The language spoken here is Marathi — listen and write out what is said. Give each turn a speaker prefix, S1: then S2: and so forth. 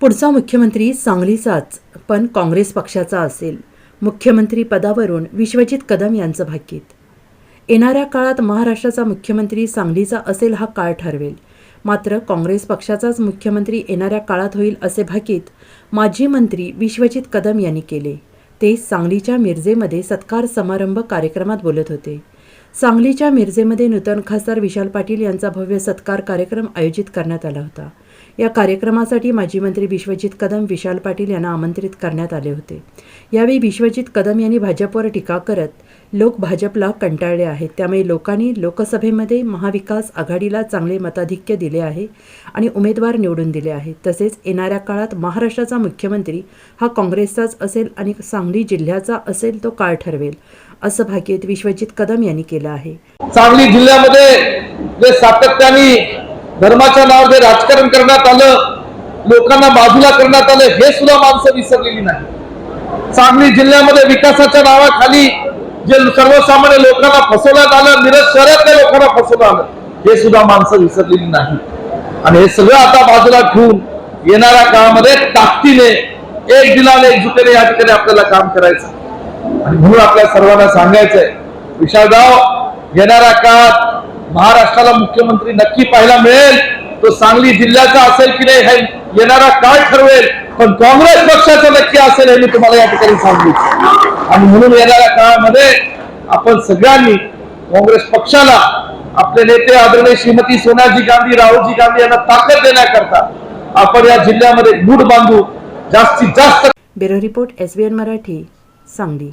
S1: पुढचा मुख्यमंत्री सांगलीचाच पण काँग्रेस पक्षाचा असेल. मुख्यमंत्री पदावरून विश्वजित कदम यांचं भाकीत. येणाऱ्या काळात महाराष्ट्राचा मुख्यमंत्री सांगलीचा असेल हा काळ ठरवेल. मात्र काँग्रेस पक्षाचाच मुख्यमंत्री येणाऱ्या काळात होईल असे भाकीत माजी मंत्री विश्वजित कदम यांनी केले. ते सांगलीच्या मिरजेमध्ये सत्कार समारंभ कार्यक्रमात बोलत होते. सांगलीच्या मिरजेमध्ये नूतन खासदार विशाल पाटील यांचा भव्य सत्कार कार्यक्रम आयोजित करण्यात आला होता. या कार्यक्रमासाठी माजी मंत्री विश्वजित कदम विशाल पाटील यांना आमंत्रित करण्यात आले होते. यावेळी विश्वजित कदम यांनी भाजपवर टीका करत लोक भाजपला कंटाळले आहेत. त्यामुळे लोकांनी लोकसभेमध्ये महाविकास आघाडीला चांगले मताधिक्य दिले आहे आणि उमेदवार निवडून दिले आहेत. तसेच येणाऱ्या काळात महाराष्ट्राचा मुख्यमंत्री हा काँग्रेसचाच असेल आणि सांगली जिल्ह्याचा असेल तो काळ ठरवेल असं भाकीत विश्वजित कदम यांनी केलं आहे.
S2: सांगली जिल्ह्यामध्ये जे सातत्याने धर्माच्या नावावर जे राजकारण करण्यात आलं लोकांना बाजूला करण्यात आलं हे सुद्धा माणसं विसरलेली नाही सांगली जिल्ह्यामध्ये विकासाच्या नावाखाली जे सर्वसामान्य लोकांना फसवण्यात आलं मिरज शहरातल्या लोकांना फसवलं आलं हे सुद्धा माणसं विसरलेली नाही आणि हे सगळं आता बाजूला ठेवून येणाऱ्या काळामध्ये ताकदीने एक दिलाने एकजुटीने या ठिकाणी आपल्याला काम करायचं. आणि म्हणून आपल्या सर्वांना सांगायचंय विशालराव येणाऱ्या काळात महाराष्ट्राला मुख्यमंत्री नक्की पाहायला मिळेल. तो सांगली जिल्ह्याचा असेल की नाही हे येणारा काळ ठरवेल. पण काँग्रेस पक्षाचा नक्की असेल हे मी तुम्हाला या ठिकाणी सांगू आणि म्हणून येणाऱ्या काळामध्ये आपण सगळ्यांनी काँग्रेस पक्षाला आपले नेते आदरणीय श्रीमती सोनियाजी गांधी राहुलजी गांधी यांना ताकद देण्याकरता आपण या जिल्ह्यामध्ये गुढ बांधू जास्तीत जास्त.
S1: Bureau report S Marathi Sangli.